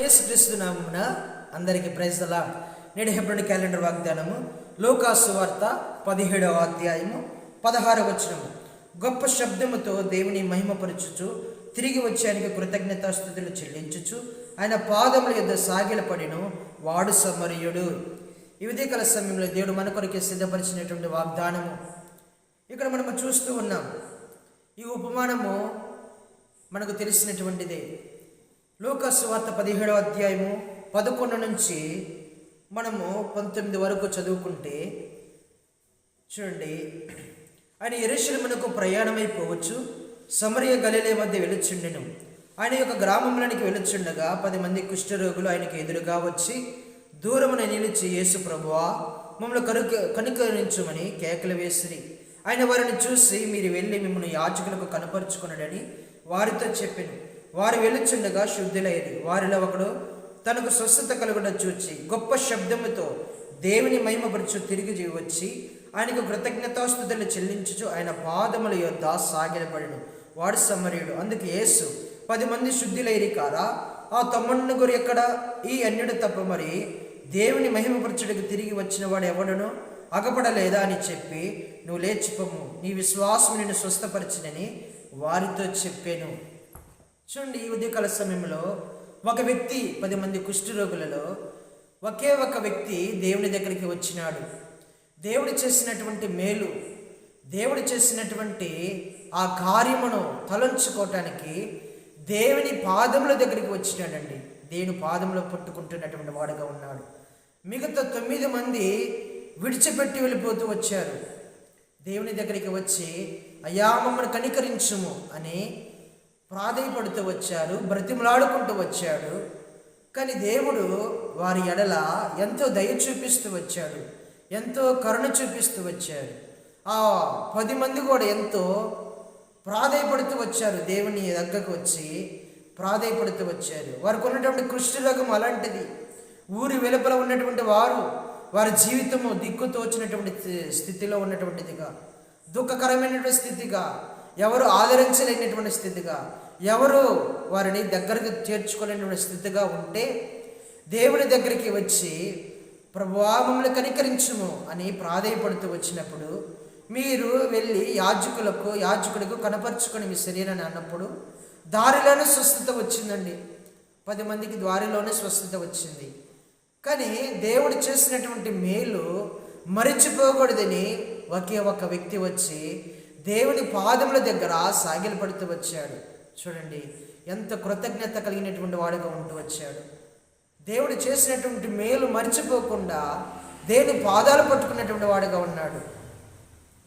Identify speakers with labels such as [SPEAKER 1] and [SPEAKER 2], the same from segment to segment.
[SPEAKER 1] యేసుక్రీస్తు నామమున అందరికీ ప్రైజ్దలా నేడు హెబ్రోని క్యాలెండర్ వాగ్దానము లోకాసు వార్త పదిహేడవ అధ్యాయము పదహార వచనము. గొప్ప శబ్దముతో దేవుని మహిమపరచుచు తిరిగి వచ్చానికి కృతజ్ఞతాస్థుతులు చెల్లించుచు ఆయన పాదముల యొద్ద సాగిలపడిను వాడు సమరయుడు. ఇవిదే కల సమయంలో దేవుడు మన కొరకే సిద్ధపరిచినటువంటి వాగ్దానము. ఇక్కడ మనము చూస్తూ ఉన్నాం. ఈ ఉపమానము మనకు తెలిసినటువంటిదే. లోకస్వార్త వార్త పదిహేడవ అధ్యాయము పదకొండు నుంచి మనము పంతొమ్మిది వరకు చదువుకుంటే చూడండి. ఆయన ఎరుశలమునకు ప్రయాణమైపోవచ్చు సమరయ గలిలే మధ్య వెలుచుండెను. ఆయన యొక్క గ్రామంలోనికి వెలుచుండగా పది మంది కుష్ఠరోగులు ఆయనకు ఎదురుగా వచ్చి దూరమున నిలిచి యేసు ప్రభువా మమ్మల్ని కనుక కనుకరించమని కేకలు వేసిరి. ఆయన వారిని చూసి మీరు వెళ్ళి మిమ్మల్ని యాచకులకు కనపరుచుకున్నాడని వారితో చెప్పాను. వారు వెలుచుండగా శుద్ధులయ్యేది వారిలో ఒకడు తనకు స్వస్థత కలుగుట చూచి గొప్ప శబ్దముతో దేవుని మహిమపరచు తిరిగి వచ్చి ఆయనకు కృతజ్ఞతాస్తుతులు చెల్లించుచు ఆయన పాదముల యొద్ద సాగిలపడిను. వాడు సమర్యుడు. అందుకు యేసు పది మంది శుద్ధులైరి కారా? ఆ తమ్ముడిని గురి ఎక్కడ? ఈ అన్యుడు తప్ప మరి దేవుని మహిమపరచుడికి తిరిగి వచ్చిన వాడు ఎవడను? అగపడలేదా? అని చెప్పి నువ్వు లేచిపోము నీ విశ్వాసం నిన్ను స్వస్థపరిచినని వారితో చెప్పాను. చూడండి ఈ ఉదయకాల సమయంలో ఒక వ్యక్తి పది మంది కుష్ఠరోగులలో ఒకే ఒక వ్యక్తి దేవుని దగ్గరికి వచ్చినాడు. దేవుడు చేసినటువంటి మేలు దేవుడు చేసినటువంటి ఆ కార్యమును తలంచుకోవటానికి దేవుని పాదముల దగ్గరికి వచ్చినాడండి. దేవుని పాదములో పట్టుకుంటున్నటువంటి వాడుగా ఉన్నాడు. మిగతా తొమ్మిది మంది విడిచిపెట్టి వెళ్ళిపోతూ వచ్చారు. దేవుని దగ్గరికి వచ్చి అయ్యా మమ్మల్ని కనికరించుము అని ప్రాధేయపడుతూ వచ్చారు బ్రతిమలాడుకుంటూ వచ్చాడు. కానీ దేవుడు వారి ఎడల ఎంతో దయ చూపిస్తూ వచ్చాడు ఎంతో కరుణ చూపిస్తూ వచ్చాడు. ఆ పది మంది కూడా ఎంతో ప్రాధాయపడుతూ వచ్చారు దేవుని దగ్గరకు వచ్చి ప్రాధాయపడుతూ వచ్చారు. వారికి ఉన్నటువంటి కృష్ణరోగం అలాంటిది. ఊరి వెలుపల ఉన్నటువంటి వారు వారి జీవితము దిక్కుతోచినటువంటి స్థితిలో ఉన్నటువంటిదిగా దుఃఖకరమైనటువంటి స్థితిగా ఎవరు ఆదరించలేనటువంటి స్థితిగా ఎవరు వారిని దగ్గరకు చేర్చుకోలేనటువంటి స్థితిగా ఉంటే దేవుని దగ్గరికి వచ్చి ప్రభావములు కనికరించము అని ప్రాధేయపడుతూ వచ్చినప్పుడు మీరు వెళ్ళి యాజకులకు యాజకుడికి కనపరుచుకొని మీ శరీరాన్ని అన్నప్పుడు దారిలోనే స్వస్థత వచ్చిందండి. పది మందికి దారిలోనే స్వస్థత వచ్చింది. కానీ దేవుడు చేసినటువంటి మేలు మరిచిపోకూడదని ఒకే ఒక వ్యక్తి వచ్చి దేవుని పాదముల దగ్గర సాగిలపడుతూ వచ్చాడు. చూడండి ఎంత కృతజ్ఞత కలిగినటువంటి వాడుగా ఉంటూ వచ్చాడు. దేవుడు చేసినటువంటి మేలు మర్చిపోకుండా దేవుని పాదాలు పట్టుకున్నటువంటి వాడుగా ఉన్నాడు.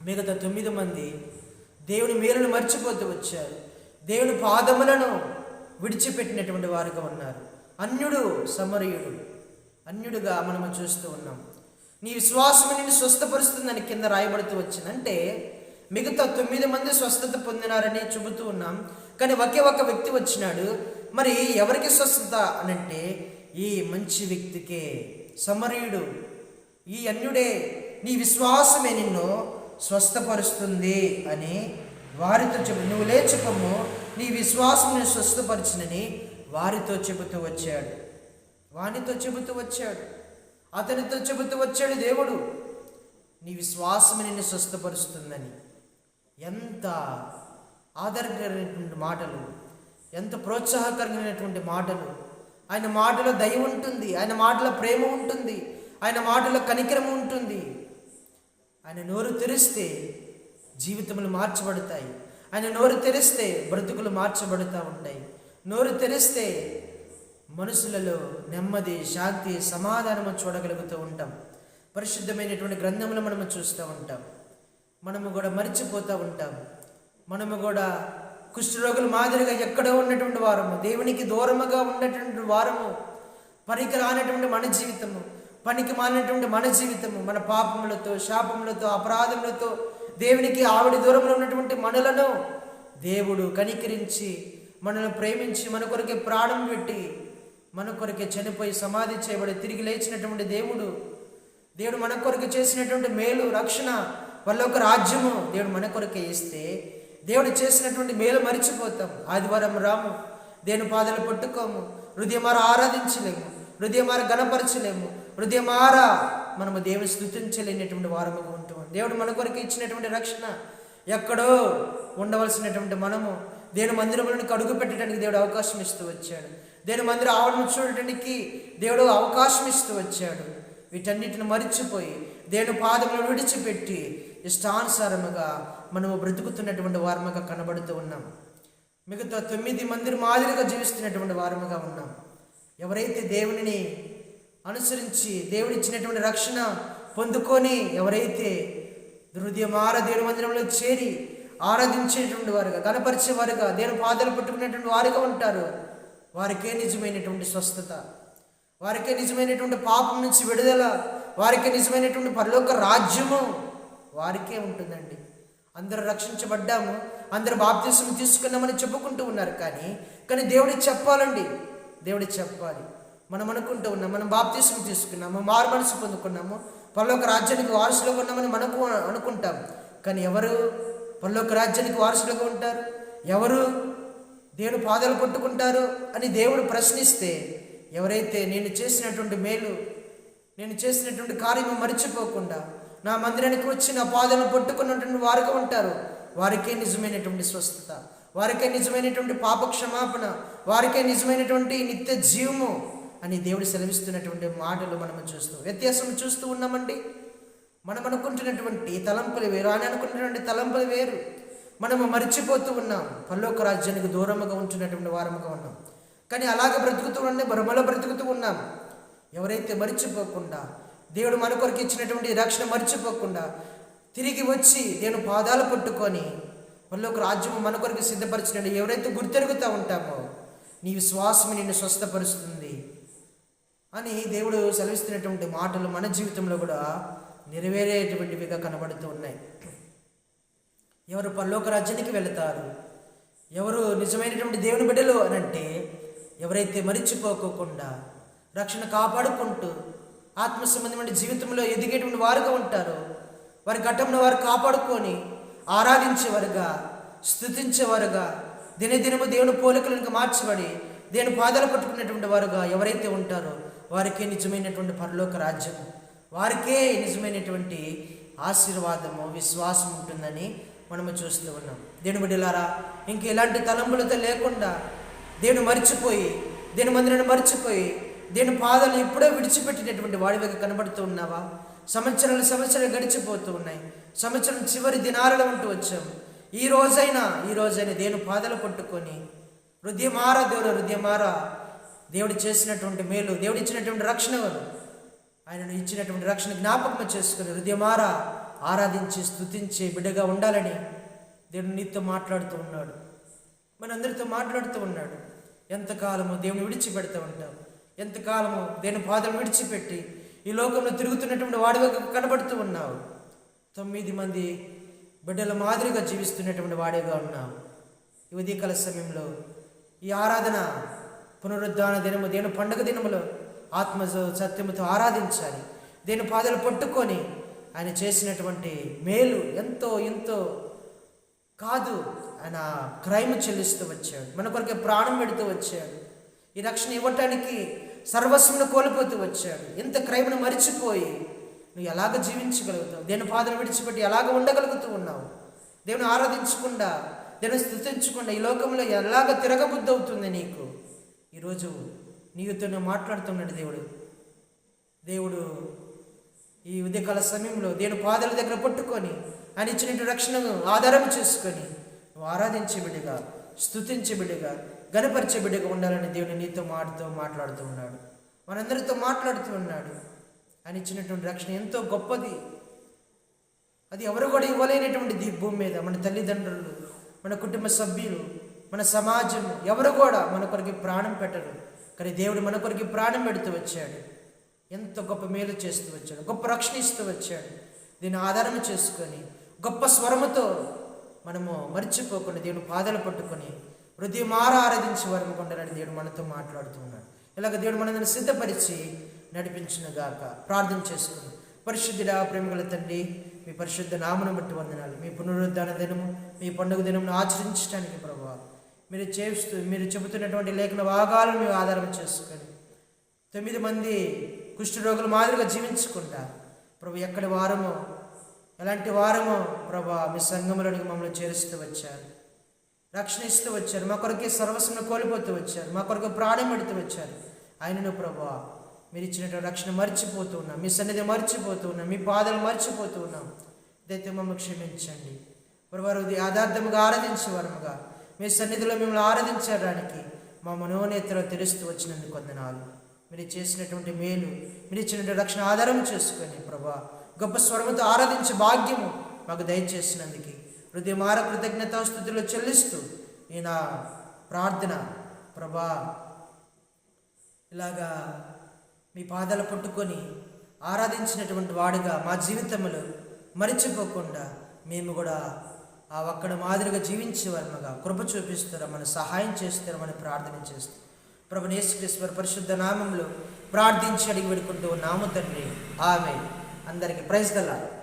[SPEAKER 1] మిగతా తొమ్మిది మంది దేవుని మేలును మర్చిపోతూ వచ్చారు. దేవుని పాదములను విడిచిపెట్టినటువంటి వారుగా ఉన్నారు. అన్యుడు సమరయుడు. అన్యుడుగా మనము చూస్తూ ఉన్నాం. నీ విశ్వాసం నిన్ను స్వస్థపరుస్తుందని కింద రాయబడుతూ వచ్చిందంటే అంటే మిగతా తొమ్మిది మంది స్వస్థత పొందినారని చెబుతూ ఉన్నాం. కానీ ఒకే ఒక వ్యక్తి వచ్చినాడు. మరి ఎవరికి స్వస్థత అనంటే ఈ మంచి వ్యక్తికే సమరయుడు. ఈ అన్యుడే నీ విశ్వాసమే నిన్ను స్వస్థపరుస్తుంది అని వారితో చెప్పు నువ్వు లేచిపోము నీ విశ్వాసం నేను స్వస్థపరిచినని వారితో చెబుతూ వచ్చాడు. వానితో చెబుతూ వచ్చాడు. అతనితో చెబుతూ వచ్చాడు దేవుడు. నీ విశ్వాసం నిన్ను స్వస్థపరుస్తుందని. ఎంత ఆదరణకరమైనటువంటి మాటలు ఎంత ప్రోత్సాహకరమైనటువంటి మాటలు. ఆయన మాటలో దయ ఉంటుంది ఆయన మాటలో ప్రేమ ఉంటుంది ఆయన మాటలో కనికరం ఉంటుంది. ఆయన నోరు తెరిస్తే జీవితములు మార్చబడతాయి. ఆయన నోరు తెరిస్తే బ్రతుకులు మార్చబడుతూ ఉంటాయి. నోరు తెరిస్తే మనుషులలో నెమ్మది శాంతి సమాధానము చూడగలుగుతూ ఉంటాం. పరిశుద్ధమైనటువంటి గ్రంథములు మనము చూస్తూ ఉంటాం. మనము కూడా మర్చిపోతూ ఉంటాము మనము కూడా కుష్ఠరోగుల మాదిరిగా ఎక్కడో ఉన్నటువంటి వారము దేవునికి దూరముగా ఉన్నటువంటి వారము పనికి రానటువంటి మన జీవితము పనికి మానటువంటి మన జీవితము మన పాపములతో శాపములతో అపరాధములతో దేవునికి ఆవిడ దూరంలో ఉన్నటువంటి మనలను దేవుడు కనికరించి మనల్ని ప్రేమించి మన కొరకే ప్రాణం పెట్టి మన కొరకే చనిపోయి సమాధి చేయబడి తిరిగి లేచినటువంటి దేవుడు దేవుడు మన కొరకు చేసినటువంటి మేలు రక్షణ పరలోక రాజ్యము దేవుడు మన కొరకే ఇస్తే దేవుడు చేసినటువంటి మేలు మరిచిపోతాం ఆదివారం రాము దేని పాదాలు పట్టుకోము హృదయమార ఆరాధించలేము హృదయమార గణపరచలేము హృదయమార మనము దేవుని స్థుతించలేనటువంటి వారముగా ఉంటాం దేవుడు మన కొరకు ఇచ్చినటువంటి రక్షణ ఎక్కడో ఉండవలసినటువంటి మనము దేని మందిరములను అడుగు పెట్టడానికి దేవుడు అవకాశం ఇస్తూ వచ్చాడు. దేని మందిరం ఆవరణ చూడటానికి దేవుడు అవకాశం ఇస్తూ వచ్చాడు. వీటన్నిటిని మరిచిపోయి దేవుని పాదములను విడిచిపెట్టి ఇష్టానుసారముగా మనము బ్రతుకుతున్నటువంటి వారముగా కనబడుతూ ఉన్నాం. మిగతా తొమ్మిది మంది మాదిరిగా జీవిస్తున్నటువంటి వారముగా ఉన్నాం. ఎవరైతే దేవునిని అనుసరించి దేవుని ఇచ్చినటువంటి రక్షణ పొందుకొని ఎవరైతే హృదయమార దేవుని మందిరంలో చేరి ఆరాధించేటువంటి వారుగా కనపరిచే వారుగా దేవుని పాదాలు పట్టుకునేటువంటి వారుగా ఉంటారు వారికే నిజమైనటువంటి స్వస్థత వారికే నిజమైనటువంటి పాపం నుంచి విడుదల వారికి నిజమైనటువంటి పరలోక రాజ్యము వారికే ఉంటుందండి. అందరూ రక్షించబడ్డాము అందరు బాప్తీసం తీసుకున్నామని చెప్పుకుంటూ ఉన్నారు కానీ కానీ దేవుడికి చెప్పాలండి. దేవుడికి చెప్పాలి. మనం అనుకుంటూ ఉన్నాం మనం బాప్తీసం తీసుకున్నాము మారు మనసు పొందుకున్నాము పరలోక రాజ్యానికి వారసులుగా ఉన్నామని మనకు అనుకుంటాం. కానీ ఎవరు పరలోక రాజ్యానికి వారసులుగా ఉంటారు? ఎవరు దేవుని పాదాలు పట్టుకుంటారు అని దేవుడు ప్రశ్నిస్తే ఎవరైతే నేను చేసినటువంటి మేలు నేను చేసినటువంటి కార్యము మర్చిపోకుండా నా మందిరానికి వచ్చి నా పాదాలను పట్టుకున్నటువంటి వారుగా ఉంటారు. వారికే నిజమైనటువంటి స్వస్థత. వారికే నిజమైనటువంటి పాప క్షమాపణ వారికే నిజమైనటువంటి నిత్య జీవము అని దేవుడు సెలవిస్తున్నటువంటి మాటలు మనం చూస్తూ వ్యత్యాసం చూస్తూ ఉన్నామండి. మనం అనుకుంటున్నటువంటి తలంపులు వేరు ఆయన అనుకుంటున్నటువంటి తలంపులు వేరు. మనము మర్చిపోతూ ఉన్నాం. పల్లోక రాజ్యానికి దూరముగా ఉంటున్నటువంటి వారముగా ఉన్నాం. కానీ అలాగ బ్రతుకుతూ ఉండే భ్రమలో బ్రతుకుతూ ఉన్నాం. ఎవరైతే మర్చిపోకుండా దేవుడు మన కొరకు ఇచ్చినటువంటి రక్షణ మర్చిపోకుండా తిరిగి వచ్చి దేవుని పాదాలు పట్టుకొని పల్లోక రాజ్యము మన కొరకు సిద్ధపరిచినట్టు ఎవరైతే గుర్తెరుగుతూ ఉంటామో నీ విశ్వాసం నిన్ను స్వస్థపరుస్తుంది అని దేవుడు సెలవిస్తున్నటువంటి మాటలు మన జీవితంలో కూడా నెరవేరేటువంటివిగా కనబడుతూ ఉన్నాయి. ఎవరు పరలోక రాజ్యానికి వెళతారు? ఎవరు నిజమైనటువంటి దేవుని బిడ్డలు అనంటే అంటే ఎవరైతే మరిచిపోకోకుండా రక్షణ కాపాడుకుంటూ ఆత్మ సంబంధమైన జీవితంలో ఎదిగేటువంటి వారుగా ఉంటారు. వారి ఘటంలో వారు కాపాడుకొని ఆరాధించేవారుగా స్థుతించేవారుగా దినదినము దేవుని పోలికలను మార్చబడి దేవుని పాదాలు పట్టుకునేటువంటి వారుగా ఎవరైతే ఉంటారో వారికే నిజమైనటువంటి పరలోక రాజ్యం వారికే నిజమైనటువంటి ఆశీర్వాదము విశ్వాసం ఉంటుందని మనము చూస్తూ ఉన్నాం. దేవుని బిడ్డలారా ఇంక ఎలాంటి తలంపులతో లేకుండా దేవుని మర్చిపోయి దేని మందిరాన్ని మర్చిపోయి దేని పాదాలు ఇప్పుడే విడిచిపెట్టినటువంటి వాడివిగా కనబడుతూ ఉన్నావా? సంవత్సరాలు సంవత్సరాలు గడిచిపోతూ ఉన్నాయి. సంవత్సరం చివరి దినాలలో ఉంటూ వచ్చాం ఈ రోజైనా ఈ రోజైనా దేని పాదాలు పట్టుకొని హృదయమారా దేవుడు హృదయమారా దేవుడు చేసినటువంటి మేలు దేవుడు ఇచ్చినటువంటి రక్షణ ఆయనను ఇచ్చినటువంటి రక్షణ జ్ఞాపకం చేసుకుని హృదయమారా ఆరాధించి స్తుతించి బిడ్డగా ఉండాలని దేవుడు నీతో మాట్లాడుతూ ఉన్నాడు. మనందరితో మాట్లాడుతూ ఉన్నాడు. ఎంతకాలము దేవుని విడిచిపెడుతూ ఉంటాం. ఎంతకాలము దేని బాధలు విడిచిపెట్టి ఈ లోకంలో తిరుగుతున్నటువంటి వాడిగా కనబడుతూ ఉన్నావు? తొమ్మిది మంది బిడ్డల మాదిరిగా జీవిస్తున్నటువంటి వాడేగా ఉన్నావు. ఈ ఉదయకాల సమయంలో ఈ ఆరాధన పునరుద్ధాన దినము దేని పండుగ దినములో ఆత్మ సత్యముతో ఆరాధించాలి. దేని పాదలు పట్టుకొని ఆయన చేసినటువంటి మేలు ఎంతో ఎంతో కాదు. ఆయన క్రైమ్ చెల్లిస్తూ వచ్చాడు. మన కొరకే ప్రాణం పెడుతూ వచ్చాడు. ఈ రక్షణ ఇవ్వటానికి సర్వస్వమును కోల్పోతూ వచ్చాడు. ఎంత క్రైమును మరిచిపోయి నువ్వు ఎలాగ జీవించగలుగుతావు? దేని పాదలు విడిచిపెట్టి ఎలాగ ఉండగలుగుతూ ఉన్నావు? దేవుని ఆరాధించకుండా దేవుని స్థుతించకుండా ఈ లోకంలో ఎలాగ తిరగబుద్ధి అవుతుంది నీకు? ఈరోజు నీతో మాట్లాడుతున్నాడు దేవుడు. దేవుడు ఈ ఉదయకాల సమయంలో దేని పాదాల దగ్గర పట్టుకొని ఆయన ఇచ్చినట్టు రక్షణను ఆధారం చేసుకొని నువ్వు ఆరాధించే బిడ్డగా స్థుతించే బిడ్డగా గనపరిచే బిడ్డగా ఉండాలని దేవుని నీతో మాటతో మాట్లాడుతూ ఉన్నాడు. మనందరితో మాట్లాడుతూ ఉన్నాడు. ఆయన ఇచ్చినటువంటి రక్షణ ఎంతో గొప్పది. అది ఎవరు కూడా ఇవ్వలేనటువంటిది భూమి మీద మన తల్లిదండ్రులు మన కుటుంబ సభ్యులు మన సమాజం ఎవరు కూడా మన కొరికి ప్రాణం పెట్టరు. కానీ దేవుడు మన కొరకు ప్రాణం పెడుతూ వచ్చాడు. ఎంత గొప్ప మేలు చేస్తూ వచ్చాడు. గొప్ప రక్షణ ఇస్తూ వచ్చాడు. దీన్ని ఆధారం చేసుకొని గొప్ప స్వరముతో మనము మర్చిపోకుండా దేవుని పాదలు పట్టుకొని హృదయమార ఆరాధించి వరం కొండలని దేవుడు మనతో మాట్లాడుతూ ఉన్నాడు. ఇలాగ దేవుడు మనందరిని సిద్ధపరిచి నడిపించిన గాక ప్రార్థన చేసుకుని పరిశుద్ధుడా ప్రేమగల తండ్రి మీ పరిశుద్ధ నామను బట్టి వందనాలు. మీ పునరుద్ధాన దినము మీ పండుగ దినమును ఆచరించడానికి ప్రభావ మీరు చేస్తూ మీరు చెబుతున్నటువంటి లేఖన భాగాలను మేము ఆధారం చేసుకొని తొమ్మిది మంది కుష్ఠరోగుల మాదిరిగా జీవించుకుంటా. ప్రభు ఎక్కడి వారమో ఎలాంటి వారమో ప్రభా మీ సంఘంలోనికి మమ్మల్ని చేరుస్తూ వచ్చారు. రక్షణ ఇస్తూ వచ్చారు. మా కొరకే సర్వస్వను కోల్పోతూ వచ్చారు. మా కొరకు ప్రాణం పెడుతూ వచ్చారు. ఆయనను ప్రభా మీరు ఇచ్చినటువంటి రక్షణ మర్చిపోతూ ఉన్నాం. మీ సన్నిధి మర్చిపోతూ ఉన్నాం. మీ పాదాలు మర్చిపోతూ ఉన్నాం. దైతే మమ్మల్ని క్షమించండి. వారు ఆధార్థముగా ఆరాధించేవారముగా మీ సన్నిధిలో మిమ్మల్ని ఆరాధించడానికి మా మనోనేతలో తెలుస్తూ వచ్చినందుకు వందనాలు. మీరు చేసినటువంటి మేలు మీరు ఇచ్చినటువంటి రక్షణ ఆధారం చేసుకొని ప్రభా గొప్ప స్వరముతో ఆరాధించే భాగ్యము మాకు దయచేసినందుకు. హృదయమార కృతజ్ఞతాస్థుతులు చెల్లిస్తూ ఈ నా ప్రార్థన ప్రభా ఇలాగా మీ పాదాలు పట్టుకొని ఆరాధించినటువంటి వాడుగా మా జీవితంలో మరిచిపోకుండా మేము కూడా ఆ ఒక్కడ మాదిరిగా జీవించేవారముగా కృప చూపిస్తారమని సహాయం చేస్తారమని ప్రార్థన చేస్తాం ప్రభు నేశ్వర పరిశుద్ధ నామంలో ప్రార్థించి అడిగి పెడుకుంటూ నాము తండ్రి. ఆమె అందరికీ ప్రైజ్ దల్లా